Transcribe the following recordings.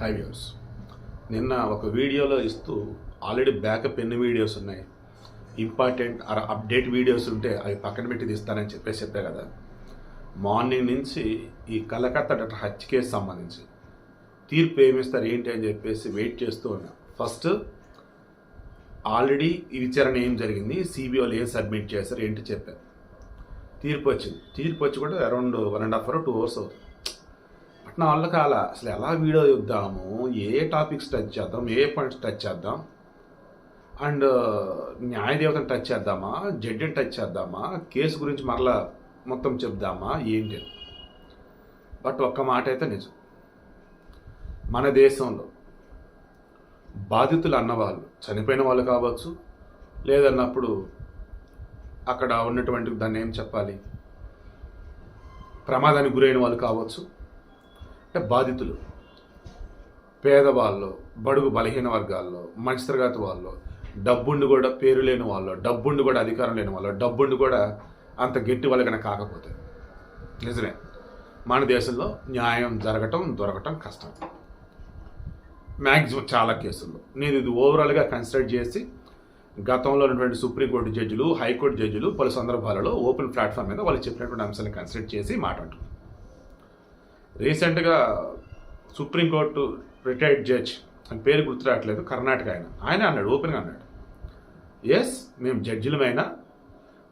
High views నిన్న ఒక వీడియోలో ఇస్తూ ఆల్రెడీ బ్యాకప్ ఎన్ని వీడియోస్ ఉన్నాయి? ఇంపార్టెంట్ ఆర్ అప్డేట్ వీడియోస్ ఉంటే అవి పక్కన పెట్టి తీస్తానని చెప్పేసి చెప్పా కదా. మార్నింగ్ నుంచి ఈ కలకత్తా డాక్టర్ హత్య కేసు సంబంధించి తీర్పు ఏమిస్తారు ఏంటి అని చెప్పేసి వెయిట్ చేస్తూ ఉన్నా. ఫస్ట్ ఆల్రెడీ ఈ విచారణ ఏం జరిగింది? సిబిఐలో ఏం సబ్మిట్ చేశారు? ఏంటి చెప్పారు తీర్పు వచ్చింది. తీర్పు వచ్చి కూడా around one and half hour two hours అవుతుంది. నా వల్ల కాల. అసలు ఎలా వీడియో చూద్దాము? ఏ టాపిక్స్ టచ్ చేద్దాం? ఏ పాయింట్స్ టచ్ చేద్దాం? అండ్ న్యాయదేవతను టచ్ చేద్దామా? జడ్జిని టచ్ చేద్దామా? కేసు గురించి మరలా మొత్తం చెప్దామా? ఏంటి? బట్ ఒక్క మాట అయితే నిజం. మన దేశంలో బాధితులు అన్నవాళ్ళు చనిపోయిన వాళ్ళు కావచ్చు లేదన్నప్పుడు అక్కడ ఉన్నటువంటి దాన్ని ఏం చెప్పాలి? ప్రమాదానికి గురైన వాళ్ళు కావచ్చు అంటే బాధితులు పేదవాళ్ళు బడుగు బలహీన వర్గాల్లో మధ్యతరగతి వాళ్ళు డబ్బుండి కూడా పేరు లేని వాళ్ళు డబ్బుండి కూడా అధికారం లేని వాళ్ళు డబ్బుండి కూడా అంత గట్టి వాళ్ళకైనా కాకపోతే. నిజమే. మన దేశంలో న్యాయం జరగటం దొరకటం కష్టం. మ్యాక్సిమం చాలా కేసుల్లో. నేను ఇది ఓవరాల్గా కన్సిడర్ చేసి గతంలో ఉన్నటువంటి సుప్రీంకోర్టు జడ్జిలు హైకోర్టు జడ్జిలు పలు సందర్భాలలో ఓపెన్ ప్లాట్ఫామ్ మీద వాళ్ళు చెప్పినటువంటి అంశాలను కన్సిడర్ చేసి మాట్లాడుతున్నాను రీసెంట్గా సుప్రీంకోర్టు రిటైర్డ్ జడ్జ్ అని పేరు గుర్తురావట్లేదు కర్ణాటక ఆయన. ఆయన అన్నాడు ఓపెన్గా అన్నాడు. ఎస్ మేము జడ్జిలమైనా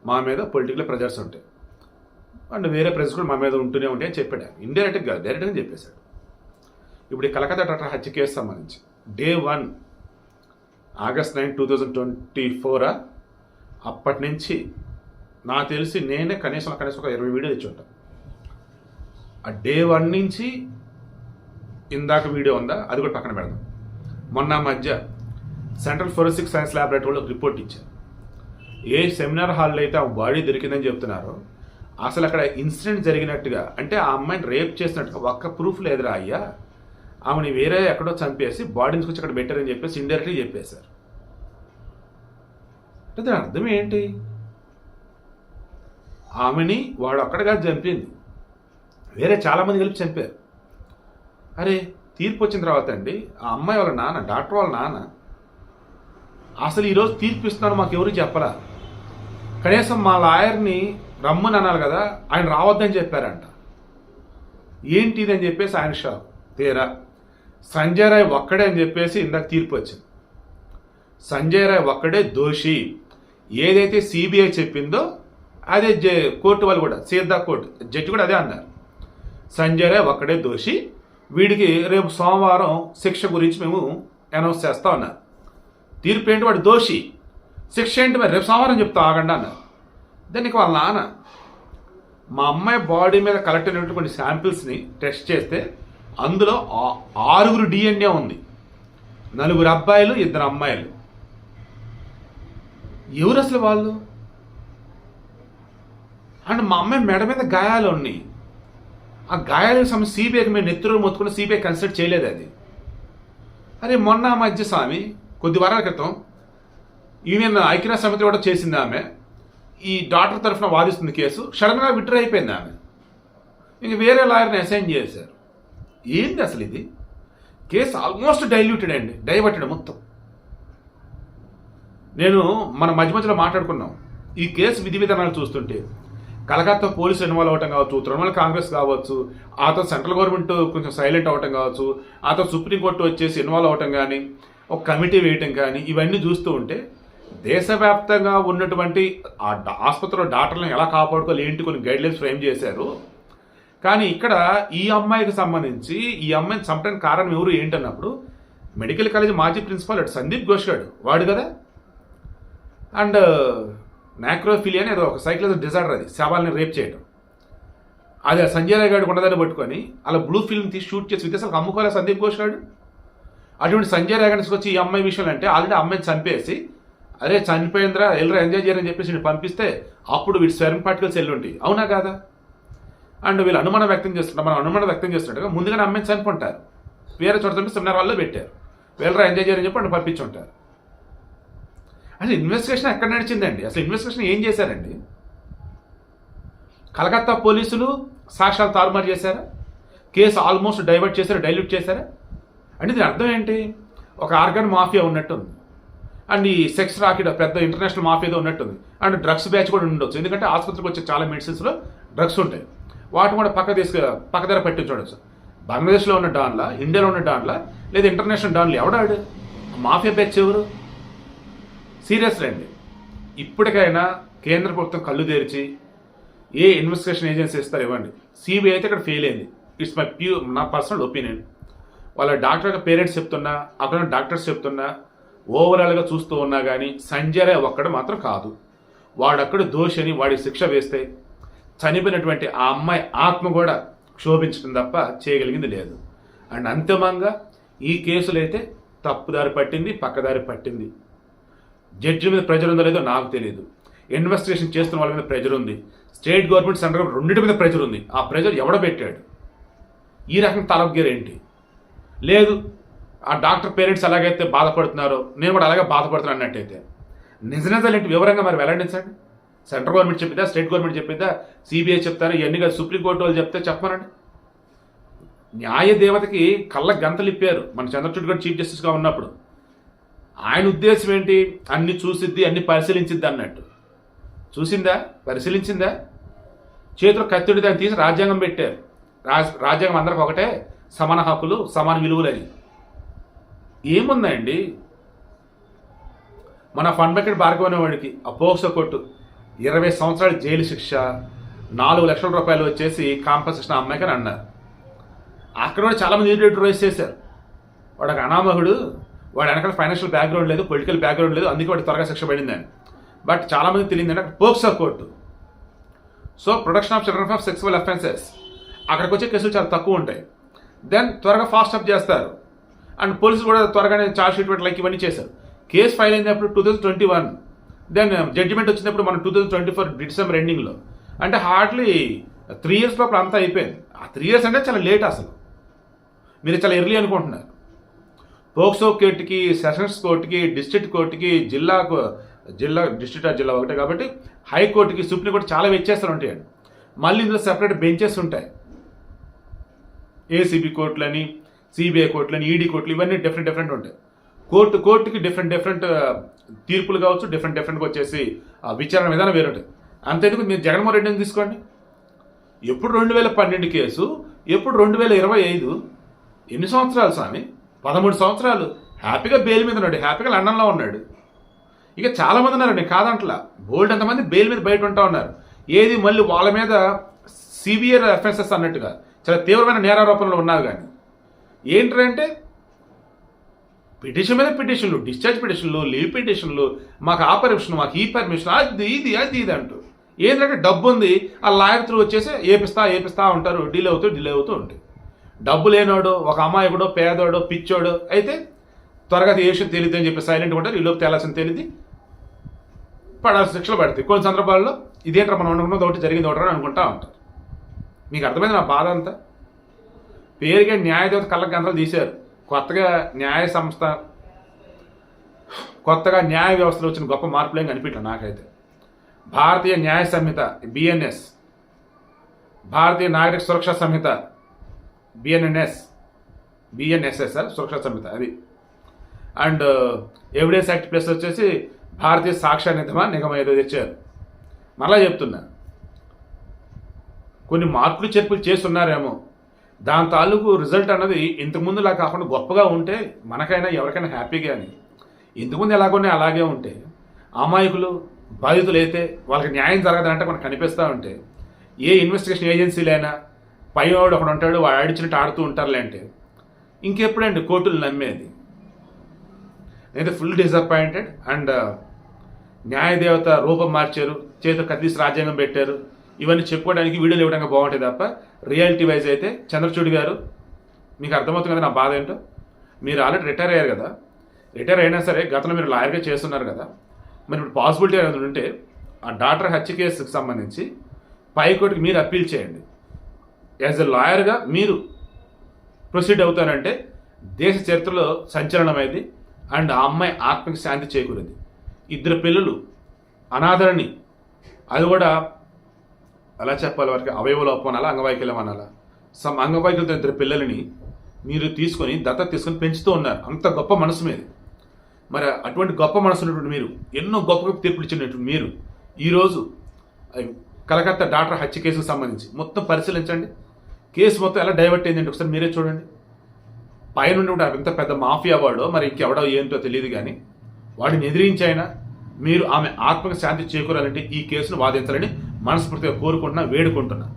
మా మీద పొలిటికల్ ప్రెజర్స్ ఉంటాయి. అండ్ వేరే ప్రెజర్స్ కూడా మా మీద ఉంటూనే ఉంటాయి అని చెప్పాడు ఆయన. ఇండైరెక్ట్గా డైరెక్ట్గా చెప్పేశాడు. ఇప్పుడు ఈ కలకత్తా డాక్టర్ హత్య కేసు సంబంధించి day one August nine two thousand twenty ఫోరా అప్పటి నుంచి నాకు తెలిసి నేనే కనీసం కనీసం ఒక ఇరవై వీడియో ఇచ్చి ఉంటాను. ఆ డే వన్ నుంచి ఇందాక వీడియో ఉందా? అది కూడా పక్కన పెడదాం. మొన్న మధ్య సెంట్రల్ ఫోరెన్సిక్ సైన్స్ ల్యాబొరేటరీలో రిపోర్ట్ ఇచ్చారు. ఏ సెమినార్ హాల్లో అయితే ఆ బాడీ దొరికిందని చెప్తున్నారో అసలు అక్కడ ఇన్సిడెంట్ జరిగినట్టుగా అంటే ఆ అమ్మాయిని రేప్ చేసినట్టుగా ఒక్క ప్రూఫ్ లేదురా అయ్యా ఆమెని వేరే ఎక్కడో చంపేసి బాడీని తీసుకొచ్చి అక్కడ పెట్టారని చెప్పేసి ఇండైరెక్ట్గా చెప్పేశారు. అంటే దాని అర్థం ఏంటి? ఆమెని వాడు అక్కడగా చంపింది. వేరే చాలామంది కలిపి చంపారు. అరే తీర్పు వచ్చిన తర్వాత అండి ఆ అమ్మాయి వాళ్ళ నాన్న డాక్టర్ వాళ్ళ నాన్న అసలు ఈరోజు తీర్పు ఇస్తున్నారు మాకు ఎవరు చెప్పరా? కనీసం మా లాయర్ని రమ్మని అన్నారు కదా ఆయన రావద్దని చెప్పారంట. ఏంటిదని అని చెప్పేసి ఆయన షా తీరా? సంజయ్ రాయ్ ఒక్కడే అని చెప్పేసి ఇందాక తీర్పు వచ్చింది. సంజయ్ రాయ్ ఒక్కడే దోషి. ఏదైతే సిబిఐ చెప్పిందో అదే జ- కోర్టు వాళ్ళు కూడా సీదా కోర్టు జడ్జి కూడా అదే అన్నారు. సంజయ్ ఒక్కడే దోషి. వీడికి రేపు సోమవారం శిక్ష గురించి మేము అనౌన్స్ చేస్తా ఉన్నారు తీర్పు ఏంటి? వాడు దోషి. శిక్ష ఏంటి? మరి రేపు సోమవారం చెప్తా ఆగండి అన్నారు. దానికి వాళ్ళ నాన్న మా అమ్మాయి బాడీ మీద కలెక్ట్ అయినటువంటి శాంపిల్స్ని టెస్ట్ చేస్తే అందులో ఆ- ఆరుగురు డిఎన్ఏ ఉంది. నలుగురు అబ్బాయిలు ఇద్దరు అమ్మాయిలు. ఎవరు అసలు వాళ్ళు? అండ్ మా అమ్మాయి మెడ మీద గాయాలు ఉన్నాయి. ఆ గాయాలకు సంబంధించి సిబిఐకి మేము నెత్తురు మొత్తుకుని సిబిఐ కన్సిడర్ చేయలేదు అది. అరే మొన్న మధ్య స్వామి కొద్ది వారాల క్రితం యూనియన్ ఐక్యరాజ్య సమితి కూడా చేసింది ఆమె. ఈ డాక్టర్ తరఫున వాదిస్తుంది కేసు. సడన్గా విత్డ్రా అయిపోయింది ఆమె. ఇంక వేరే లాయర్ని అసైన్ చేశారు. ఏంది అసలు ఇది? కేసు ఆల్మోస్ట్ డైల్యూటెడ్ అండి డైవర్టెడ్ మొత్తం. నేను మన మధ్య మధ్యలో మాట్లాడుకున్నాం. ఈ కేసు విధి విధానాలు చూస్తుంటే కలకత్తా పోలీసులు ఇన్వాల్వ్ అవటం కావచ్చు తృణమూల కాంగ్రెస్ కావచ్చు ఆ తర్వాత సెంట్రల్ గవర్నమెంట్ కొంచెం సైలెంట్ అవటం కావచ్చు ఆ తర్వాత సుప్రీంకోర్టు వచ్చేసి ఇన్వాల్వ్ అవటం కానీ ఒక కమిటీ వేయటం కానీ ఇవన్నీ చూస్తూ ఉంటే దేశవ్యాప్తంగా ఉన్నటువంటి ఆ ఆసుపత్రిలో డాక్టర్లను ఎలా కాపాడుకోవాలి ఏంటి కొన్ని గైడ్లైన్స్ ఫ్రేమ్ చేశారు. కానీ ఇక్కడ ఈ అమ్మాయికి సంబంధించి ఈ అమ్మాయిని చంపడానికి కారణం ఎవరు ఏంటన్నప్పుడు మెడికల్ కాలేజ్ మాజీ ప్రిన్సిపాల్ అటు సందీప్ ఘోష్ గాడు. వాడు కదా? అండ్ నాక్రోఫిలియా అనేది ఒక సైకిల్ డిజార్డర్ అది. శవాలని రేప్ చేయడం అది ఆ సంజయ్ రాయ్ గారు ఉండదని పట్టుకొని అలా బ్లూ ఫిల్మ్ తీసి షూట్ చేసి విదేశాలకు అమ్ముకోలే సందీప్ ఘోష్ గారు? అటువంటి సంజయ్ రాయ్ గారికి వచ్చి ఈ అమ్మాయి విషయం అంటే ఆల్రెడీ అమ్మాయిని చంపేసి అరే చనిపోయిందిరా ఎల్లరా ఎంజాయ్ చేయరని చెప్పేసి పంపిస్తే అప్పుడు వీడి స్వరం పార్టికల్స్ వెళ్ళి అవునా కాదా? అండ్ వీళ్ళు అనుమానం వ్యక్తం చేస్తుంటారు మనం అనుమానం వ్యక్తం చేస్తుంటారు ముందుగానే అమ్మాయిని చనిపోంటారు వేరే చోట చంపి సెమినార్ వాళ్ళు పెట్టారు. వెళ్ళరా ఎంజాయ్ చేయరని చెప్పి వాళ్ళు పంపించుంటారు అసలు ఇన్వెస్టిగేషన్ ఎక్కడ నడిచిందండి? అసలు ఇన్వెస్టిగేషన్ ఏం చేశారండి? కలకత్తా పోలీసులు సాక్ష్యాలు తారుమారు చేశారా? కేసు ఆల్మోస్ట్ డైవర్ట్ చేశారా డైల్యూట్ చేశారా? అంటే దీని అర్థం ఏంటి? ఒక ఆర్గాన్ మాఫియా ఉన్నట్టుంది. అండ్ ఈ సెక్స్ రాకెట్ పెద్ద ఇంటర్నేషనల్ మాఫియాతో ఉన్నట్టుంది. అండ్ డ్రగ్స్ బ్యాచ్ కూడా ఉండొచ్చు. ఎందుకంటే ఆసుపత్రికి వచ్చే చాలా మెడిసిన్స్లో డ్రగ్స్ ఉంటాయి. వాటిని కూడా పక్క తీసుకు పక్క ధర పెట్టి చూడొచ్చు. బంగ్లాదేశ్లో ఉన్న డాన్లా ఇండియాలో ఉన్న డాన్లా లేదా ఇంటర్నేషనల్ డాన్లు ఎవడాడు? మాఫియా బ్యాచ్ ఎవరు? సీరియస్ రండి ఇప్పటికైనా కేంద్ర ప్రభుత్వం కళ్ళు తెరిచి ఏ ఇన్వెస్టిగేషన్ ఏజెన్సీ ఇస్తారు ఇవ్వండి. సిబిఐ అయితే ఇక్కడ ఫెయిల్ అయింది. ఇట్స్ మై ప్యూ నా పర్సనల్ ఒపీనియన్ వాళ్ళ డాక్టర్ పేరెంట్స్ చెప్తున్నా అక్కడ డాక్టర్స్ చెప్తున్నా ఓవరాల్గా చూస్తూ ఉన్నా కానీ సంజయ్ రాయ్ ఒక్కడు మాత్రం కాదు. వాడక్కడ దోషని వాడి శిక్ష వేస్తే చనిపోయినటువంటి ఆ అమ్మాయి ఆత్మ కూడా క్షోభించడం తప్ప చేయగలిగింది లేదు. అండ్ అంతిమంగా ఈ కేసులు అయితే తప్పుదారి పట్టింది పక్కదారి పట్టింది. జడ్జి మీద ప్రెజర్ ఉందో లేదో నాకు తెలియదు ఇన్వెస్టిగేషన్ చేస్తున్న వాళ్ళ మీద ప్రెజర్ ఉంది. స్టేట్ గవర్నమెంట్ సెంట్రల్ గవర్నమెంట్ రెండింటి మీద ప్రెజర్ ఉంది. ఆ ప్రెజర్ ఎవడ పెట్టాడు. ఈ రకం తలబ్గేర్ ఏంటి? లేదు ఆ డాక్టర్ పేరెంట్స్ ఎలాగైతే బాధపడుతున్నారో నేను కూడా అలాగే బాధపడుతున్నాను అన్నట్టయితే. నిజ నిజాలు ఏంటి వివరంగా మరి వెల్లడించండి సెంట్రల్ గవర్నమెంట్ చెప్పిందా స్టేట్ గవర్నమెంట్ చెప్పిందా సిబిఐ చెప్తారా ఇవన్నీ కాదు సుప్రీంకోర్టు వాళ్ళు చెప్తే చెప్పమనండి. న్యాయ దేవతకి కళ్ళ గంతలు ఇప్పారు మన చంద్రచూడ్ గారు చీఫ్ జస్టిస్గా ఉన్నప్పుడు. ఆయన ఉద్దేశం ఏంటి? అన్ని చూసిద్ది అన్ని పరిశీలించిద్ది అన్నట్టు. చూసిందా? పరిశీలించిందా? చేతిలో కత్తిడి దాన్ని తీసి రాజ్యాంగం పెట్టారు. రాజ్ రాజ్యాంగం అందరికి ఒకటే సమాన హక్కులు సమాన విలువలని. ఏముందండి? మన ఫండ్ బకెట్ భార్గవ వాడికి అపోక్స కొట్టు. ఇరవై సంవత్సరాలు జైలు శిక్ష నాలుగు లక్షల రూపాయలు వచ్చేసి కాంపన్సేషన్ అమ్మాయికని అన్నారు. అక్కడ కూడా చాలామంది రేట్ రైస్ చేశారు. వాడు ఒక అనామకుడు వాడు వెనకాల ఫైనాన్షియల్ బ్యాక్గ్రౌండ్ లేదు పొలిటికల్ బ్యాక్గ్రౌండ్ లేదు అందుకే వాడు త్వరగా శిక్ష పడిందని బట్ చాలామంది తెలియదు అంటే POCSO court. So production of children of sexual offences అక్కడికి వచ్చే కేసులు చాలా తక్కువ ఉంటాయి. దెన్ త్వరగా ఫాస్ట్ అప్ చేస్తారు. అండ్ పోలీసులు కూడా త్వరగానే చార్జ్ షీట్ లైక్ ఇవన్నీ చేశారు. కేసు ఫైల్ అయినప్పుడు two thousand twenty one then judgement వచ్చినప్పుడు మనం two thousand twenty four December ఎండింగ్లో అంటే హార్డ్లీ త్రీ ఇయర్స్ లోపల అంతా అయిపోయింది. ఆ త్రీ ఇయర్స్ అంటే చాలా లేట్ అసలు. మీరు చాలా ఎర్లీ అనుకుంటున్నారు. పోక్సో కోర్టుకి సెషన్స్ కోర్టుకి డిస్ట్రిక్ట్ కోర్టుకి జిల్లాకు జిల్లా డిస్ట్రిక్ట్ జిల్లా ఒకటే కాబట్టి హైకోర్టుకి సుప్రీంకోర్టు చాలా వ్యత్యాసాలు ఉంటాయండి. మళ్ళీ ఇందులో సెపరేట్ బెంచెస్ ఉంటాయి. ఏసీబీ కోర్టులని సిబిఐ కోర్టులని ఈడీ కోర్టులు ఇవన్నీ డిఫరెంట్ డిఫరెంట్ ఉంటాయి. కోర్టు కోర్టుకి డిఫరెంట్ డిఫరెంట్ తీర్పులు కావచ్చు డిఫరెంట్ డిఫరెంట్గా వచ్చేసి ఆ విచారణ విధానం వేరుంటుంది అంతేందుకు మీరు జగన్మోహన్ రెడ్డిని తీసుకోండి. ఎప్పుడు రెండు వేల పన్నెండు కేసు ఎప్పుడు రెండు వేల ఇరవై ఐదు ఎన్ని సంవత్సరాలు స్వామి? పదమూడు సంవత్సరాలు హ్యాపీగా బెయిల్ మీద ఉన్నాడు హ్యాపీగా లండన్లో ఉన్నాడు. ఇక చాలామంది ఉన్నారండి కాదంటలా. బోల్డ్ ఎంతమంది బెయిల్ మీద బయట ఉంటా ఉన్నారు. ఏది మళ్ళీ వాళ్ళ మీద సివియర్ అఫెన్సెస్ అన్నట్టుగా చాలా తీవ్రమైన నేరారోపణలు ఉన్నారు కానీ. ఏంటంటే పిటిషన్ మీద పిటిషన్లు డిశ్చార్జ్ పిటిషన్లు లీవ్ పిటిషన్లు మాకు ఆ పర్మిషన్ మాకు ఈ పర్మిషన్ అది ఇది అది ఇది అంటూ. ఏంటంటే డబ్బు ఉంది ఆ లాయర్ త్రూ వచ్చేసి ఏపిస్తా ఏపిస్తా ఉంటారు డిలే అవుతూ డిలే అవుతూ ఉంటాయి. డబ్బు లేనోడు ఒక అమాయకుడో పేదోడు పిచ్చోడు అయితే త్వరగా ఏషియన్ తెలియదు అని చెప్పి సైలెంట్ ఉంటారు. ఈలోపు తేలాల్సిన తెలియదు పడాల్సిన శిక్షలు పడతాయి. కొన్ని సందర్భాల్లో ఇదేంట్రా మనం అనుకున్నది ఒకటి జరిగింది ఒకటి అనుకుంటా ఉంటారు. మీకు అర్థమైంది నా బాధ అంతా? పేరుగా న్యాయదేవత కళ్ళ గంటలు తీశారు. కొత్తగా న్యాయ సంస్థ కొత్తగా న్యాయ వ్యవస్థలో వచ్చిన గొప్ప మార్పులు ఏం కనిపించలేదు నాకైతే. భారతీయ న్యాయ సంహిత బిఎన్ఎస్ భారతీయ నాగరిక సురక్షా సంహిత బిఎన్ఎన్ఎస్ బిఎన్ఎస్ఎస్ఆర్ సురక్షా సంహిత అది. అండ్ ఎవిడెన్స్ యాక్ట్ ప్లస్ వచ్చేసి భారతీయ సాక్ష్య నిధమ నిగమ ఏదో తెచ్చారు. మరలా చెప్తున్నా. కొన్ని మార్పులు చేర్పులు చేస్తున్నారేమో. దాని తాలూకు రిజల్ట్ అన్నది ఇంతకుముందులా కాకుండా గొప్పగా ఉంటే మనకైనా ఎవరికైనా హ్యాపీగా అని. ఇంతకుముందు ఎలాగోనే అలాగే ఉంటే అమాయకులు బాధితులు అయితే వాళ్ళకి న్యాయం జరగదంటే మనకు కనిపిస్తూ ఉంటే ఏ ఇన్వెస్టిగేషన్ ఏజెన్సీలైనా పైవాడు ఒకడు ఉంటాడు వాడు ఆడిచినట్టు ఆడుతూ ఉంటారులే అంటే. ఇంకెప్పుడండి కోర్టులు నమ్మేది? నేనైతే ఫుల్ డిసప్పాయింటెడ్ అండ్ న్యాయదేవత రూపం మార్చారు చేతితో కత్తిసి రాజ్యాంగం పెట్టారు. ఇవన్నీ చెప్పుకోవడానికి వీడియోలు ఇవ్వడానికి బాగుంటాయి తప్ప రియాలిటీ వైజ్ అయితే చంద్రచూడి గారు మీకు అర్థమవుతుంది కదా నా బాధ ఏంటో? మీరు ఆల్రెడీ రిటైర్ అయ్యారు కదా. రిటైర్ అయినా సరే గతంలో మీరు లాయర్గా చేస్తున్నారు కదా. మరి ఇప్పుడు పాసిబిలిటీ అనేది ఉంటే ఆ డాక్టర్ హత్య కేసుకు సంబంధించి పైకోర్టుకి మీరు అప్పీల్ చేయండి. యాజ్ ఎ లాయర్గా మీరు ప్రొసీడ్ అవుతారంటే దేశ చరిత్రలో సంచలనమైంది అండ్ ఆ అమ్మాయి ఆత్మకి శాంతి చేకూరింది. ఇద్దరు పిల్లలు అనాథరని అది కూడా ఎలా చెప్పాలి వారికి అవయవలోపం అనాలా అంగవైకల్యం అనాలా? సమ్ అంగవైకల్యంతో ఇద్దరు పిల్లలని మీరు తీసుకొని దత్తత తీసుకొని పెంచుతూ ఉన్నారు. అంత గొప్ప మనసు మీద. మరి అటువంటి గొప్ప మనసు ఉన్నటువంటి మీరు ఎన్నో గొప్ప గొప్ప తీర్పులు ఇచ్చినటువంటి మీరు ఈరోజు కలకత్తా డాక్టర్ హత్య కేసుకు సంబంధించి మొత్తం పరిశీలించండి. కేసు మొత్తం ఎలా డైవర్ట్ అయిందంటే ఒకసారి మీరే చూడండి. పైన ఉండి ఎంత పెద్ద మాఫియా వాడో మరి ఇంకెవడో ఏంటో తెలియదు కానీ వాడిని ఎదిరించైనా మీరు ఆమె ఆత్మకు శాంతి చేకూరాలంటే ఈ కేసును వాదించాలని మనస్ఫూర్తిగా కోరుకుంటున్నా వేడుకుంటున్నా.